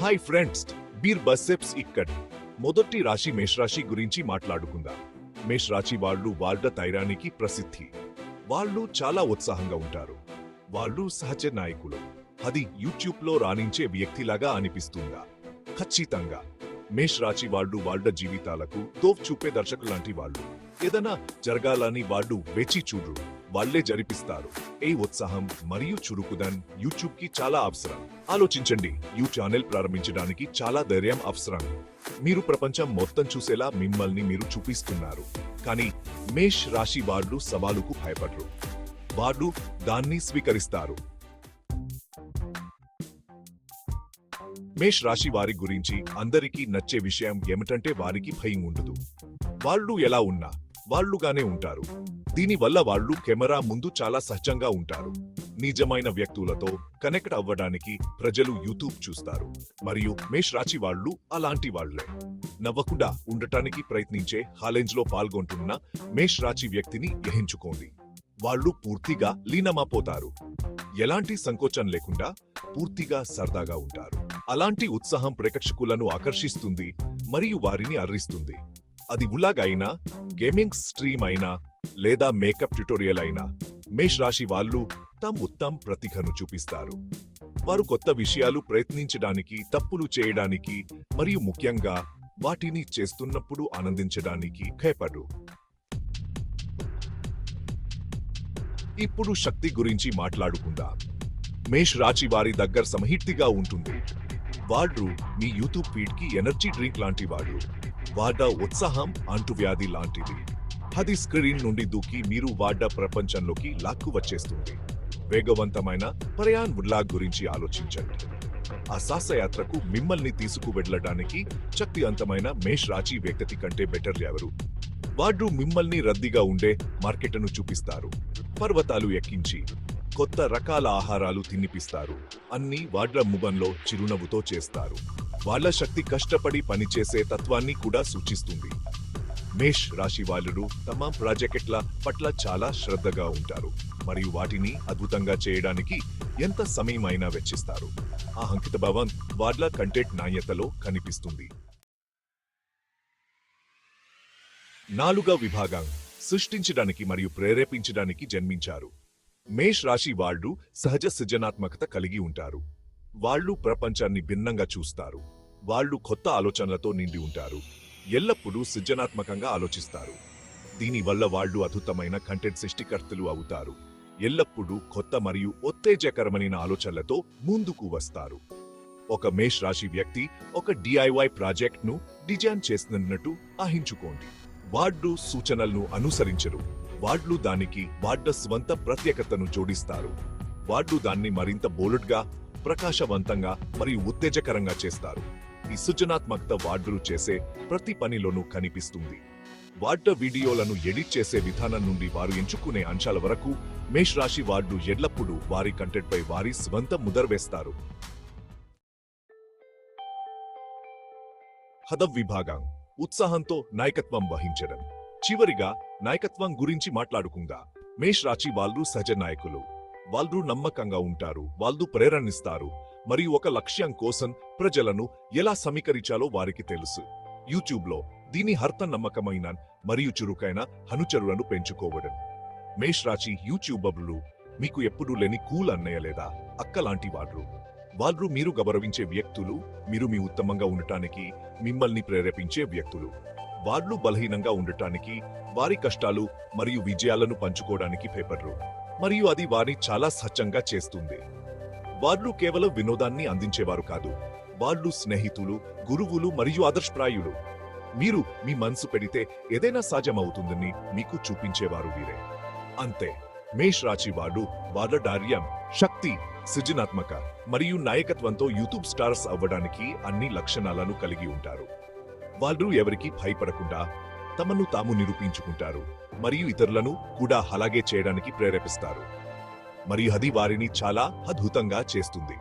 Hi friends Beer Biceps ఇక్కడ్. మొదటి రాశి మేషరాశి గురించి మాట్లాడుకుందాం. మేషరాశి వాళ్ళు వాళ్ళ తైరానికి ప్రసిద్ధి. వాళ్ళు చాలా ఉత్సాహంగా ఉంటారు. వాళ్ళు సహజ నాయకులు. అది యూట్యూబ్లో రాణించే వ్యక్తిలాగా అనిపిస్తుందా? ఖచ్చితంగా. మేషరాశి వాళ్ళు వాళ్ళ జీవితాలకు తోఫ్ చూపే దర్శకులాంటి వాళ్ళు. ఏదైనా జరగాలని వాళ్ళు వేచి చూడు వాళ్ళే జరిపిస్తారు. ఏ ఉత్సాహం మరియు చురుకుదన్ యూట్యూబ్కి చాలా అవసరం. ఆలోచించండి. యూ ఛానల్ ప్రారంభించడానికి చాలా ధైర్యం అవసరం. మీరు ప్రపంచం మొత్తం చూసేలా మిమ్మల్ని మీరు చూపిస్తున్నారు. కానీ మేష్ రాశి వాళ్ళు సవాలుకు భయపడరు. వాళ్ళు దాన్ని స్వీకరిస్తారు. మేష్ రాశి వారి గురించి అందరికీ నచ్చే విషయం ఏమిటంటే వారికి భయం ఉండదు. వాళ్ళు ఎలా ఉన్నా వాళ్ళుగానే ఉంటారు. దీనివల్ల వాళ్ళు కెమెరా ముందు చాలా సహజంగా ఉంటారు. నిజమైన వ్యక్తులతో కనెక్ట్ అవ్వడానికి ప్రజలు యూట్యూబ్ చూస్తారు. మరియు మేష్ రాశి వాళ్ళు అలాంటి వాళ్ళే నవ్వకుండా ఉండటానికి ప్రయత్నించే హాలెంజ్లో పాల్గొంటున్న మేష్ రాశి వ్యక్తిని గ్రహించుకోండి. వాళ్ళు పూర్తిగా లీనమాపోతారు. ఎలాంటి సంకోచం లేకుండా పూర్తిగా సరదాగా ఉంటారు. అలాంటి ఉత్సాహం ప్రేక్షకులను ఆకర్షిస్తుంది మరియు వారిని అర్రిస్తుంది. అది ఉలాగ్ అయినా గేమింగ్ స్ట్రీమ్ అయినా లేదా మేకప్ ట్యుటోరియల్ అయినా మేష్ రాశి వాళ్ళు తమ ఉత్తమ ప్రతిభను చూపిస్తారు. వారు కొత్త విషయాలు ప్రయత్నించడానికి తప్పులు చేయడానికి మరియు ముఖ్యంగా వాటిని చేస్తున్నప్పుడు ఆనందించడానికి భయపడు ఇప్పుడు శక్తి గురించి మాట్లాడుకుందాం. మేష్ రాశి వారి దగ్గర సమహిట్టిగా ఉంటుంది. వాళ్ళు మీ యూట్యూబ్ ఫీడ్కి ఎనర్జీ డ్రింక్ లాంటి వాడు వాడ ఉత్సాహం అంటువ్యాధి లాంటిది. అది స్క్రీన్ నుండి దూకి మీరు వాడ ప్రపంచంలోకి లాక్కు వచ్చేస్తుంది. వేగవంతమైన ప్రయాణ్ ఉల్లాగ్ గురించి ఆలోచించండి. ఆ సాహసయాత్రకు మిమ్మల్ని తీసుకువెళ్ళడానికి శక్తివంతమైన మేష్ రాచి వ్యక్తి కంటే బెటర్ ఎవరు? వాడు మిమ్మల్ని రద్దీగా ఉండే మార్కెట్ను చూపిస్తారు. పర్వతాలు ఎక్కించి కొత్త రకాల ఆహారాలు తినిపిస్తారు. అన్ని వాడ్ల ముఖంలో చిరునవ్వుతో చేస్తారు. వాళ్ళ శక్తి కష్టపడి పనిచేసే తత్వాన్ని కూడా సూచిస్తుంది. మేష్ రాశి వాళ్ళు తమ ప్రాజెక్టుల పట్ల చాలా శ్రద్ధగా ఉంటారు. మరియు వాటిని అద్భుతంగా చేయడానికి ఎంత సమయమైనా వెచ్చిస్తారు. ఆ అంకిత భవన్ వాళ్ళ కంటెంట్ నాణ్యతలో కనిపిస్తుంది. నాలుగవ విభాగం. సృష్టించడానికి మరియు ప్రేరేపించడానికి జన్మించారు. మేష్ రాశి వాళ్ళు సహజ సృజనాత్మకత కలిగి ఉంటారు. వాళ్ళు ప్రపంచాన్ని భిన్నంగా చూస్తారు. వాళ్ళు కొత్త ఆలోచనలతో నిండి ఉంటారు. ఎల్లప్పుడూ సృజనాత్మకంగా ఆలోచిస్తారు. దీనివల్ల వాళ్ళు అద్భుతమైన కంటెంట్ సృష్టికర్తలు అవుతారు. ఎల్లప్పుడూ కొత్త మరియు ఉత్తేజకరమైన ఆలోచనలతో ముందుకు వస్తారు. ఒక మేష్ రాశి వ్యక్తి ఒక డిఐవై ప్రాజెక్ట్ను డిజైన్ చేస్తున్నట్టు ఆహించుకోండి వాళ్ళు సూచనలను అనుసరించరు. వాళ్ళు దానికి వార్డ స్వంత ప్రత్యేకతను జోడిస్తారు. వాళ్ళు దాన్ని మరింత బోల్డ్గా ప్రకాశవంతంగా మరియు ఉత్తేజకరంగా చేస్తారు. ఈ సృజనాత్మకత వార్డులు చేసే ప్రతి పనిలోనూ కనిపిస్తుంది. వార్డ వీడియోలను ఎడిట్ చేసే విధానం నుండి వారు ఎంచుకునే అంశాల వరకు మేష్ రాశి వార్డు ఎల్లప్పుడూ వారి కంటెంట్పై వారి స్వంత ముదర్వేస్తారు హదవ్ విభాగం. ఉత్సాహంతో నాయకత్వం వహించడం. చివరిగా నాయకత్వం గురించి మాట్లాడుకుందా. మేష్ రాశి వాళ్ళు సహజ నాయకులు. వాళ్ళు నమ్మకంగా ఉంటారు. వాళ్ళు ప్రేరణిస్తారు మరియు ఒక లక్ష్యం కోసం ప్రజలను ఎలా సమీకరించాలో వారికి తెలుసు. యూట్యూబ్లో దీని హర్త నమ్మకమైన మరియు చురుకైన అనుచరులను పెంచుకోవడం. మేష్ రాశి యూట్యూబర్లు మీకు ఎప్పుడూ లేని కూల్ అన్నయ్య లేదా అక్క లాంటి వాళ్ళు. వాళ్ళు మీరు గౌరవించే వ్యక్తులు మీరు మీ ఉత్తమంగా ఉండటానికి మిమ్మల్ని ప్రేరేపించే వ్యక్తులు. వార్లు బలహీనంగా ఉండటానికి వారి కష్టాలు మరియు విజయాలను పంచుకోవడానికి పేపర్లు. మరియు అది వారిని చాలా స్వచ్ఛంగా చేస్తుంది. వాళ్ళు కేవలం వినోదాన్ని అందించేవారు కాదు. వాళ్ళు స్నేహితులు గురువులు మరియు ఆదర్శప్రాయులు. మీరు మీ మనసు పెడితే ఏదైనా సాధ్యమవుతుందని మీకు చూపించేవారు వీరే. అంతే. మేష్ రాశి వార్డు వాళ్ళ డార్యం శక్తి సృజనాత్మక మరియు నాయకత్వంతో యూట్యూబ్ స్టార్స్ అవ్వడానికి అన్ని లక్షణాలను కలిగి ఉంటారు. వాళ్ళు ఎవరికి భయపడకుండా తమను తాము నిరూపించుకుంటారు మరియు ఇతరులను కూడా అలాగే చేయడానికి ప్రేరేపిస్తారు. మరియు అది వారిని చాలా అద్భుతంగా చేస్తుంది.